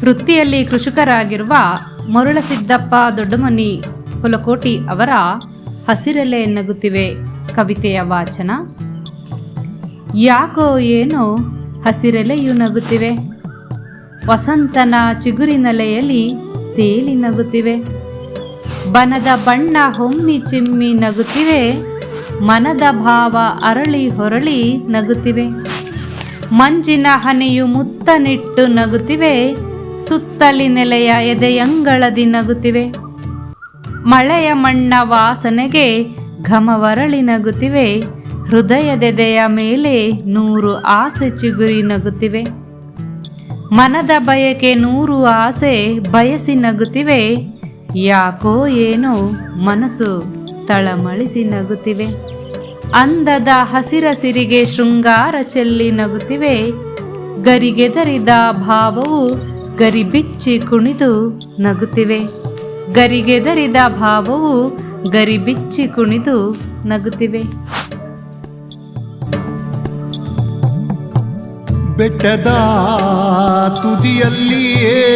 ವೃತ್ತಿಯಲ್ಲಿ ಕೃಷಿಕರಾಗಿರುವ ಮರುಳಸಿದ್ದಪ್ಪ ದೊಡ್ಡಮನಿ ಹುಲಕೋಟಿ ಅವರ ಹಸಿರೆಲೆ ನಗುತ್ತಿವೆ ಕವಿತೆಯ ವಾಚನ. ಯಾಕೋ ಏನೋ ಹಸಿರೆಲೆಯು ನಗುತ್ತಿವೆ. ವಸಂತನ ಚಿಗುರಿನಲೆಯಲ್ಲಿ ತೇಲಿ ನಗುತ್ತಿವೆ. ಬನದ ಬಣ್ಣ ಹೊಮ್ಮಿ ಚಿಮ್ಮಿ ನಗುತ್ತಿವೆ. ಮನದ ಭಾವ ಅರಳಿ ಹೊರಳಿ ನಗುತ್ತಿವೆ. ಮಂಜಿನ ಹನಿಯು ಮುತ್ತನಿಟ್ಟು ನಗುತ್ತಿವೆ. ಸುತ್ತಲಿ ನೆಲೆಯ ಎದೆಯಂಗಳದಿ ನಗುತ್ತಿವೆ. ಮಳೆಯ ಮಣ್ಣ ವಾಸನೆಗೆ ಘಮವರಳಿ ನಗುತ್ತಿವೆ. ಹೃದಯದೆದೆಯ ಮೇಲೆ ನೂರು ಆಸೆ ಚಿಗುರಿ ನಗುತ್ತಿವೆ. ಮನದ ಬಯಕೆ ನೂರು ಆಸೆ ಬಯಸಿ ನಗುತ್ತಿವೆ. ಯಾಕೋ ಏನೋ ಮನಸ್ಸು ತಳಮಳಿಸಿ ನಗುತ್ತಿವೆ. ಅಂದದ ಹಸಿರಸಿರಿಗೆ ಶೃಂಗಾರ ಚೆಲ್ಲಿ ನಗುತ್ತಿವೆ. ಗರಿಗೆದರಿದ ಭಾವವು ಗರಿಬಿಚ್ಚಿ ಕುಣಿದು ನಗುತ್ತಿವೆ. ಗರಿಗೆದರಿದ ಭಾವವು ಗರಿಬಿಚ್ಚಿ ಕುಣಿದು ನಗುತ್ತಿವೆ. ಬೆಟ್ಟದ ತುದಿಯಲ್ಲಿಯೇ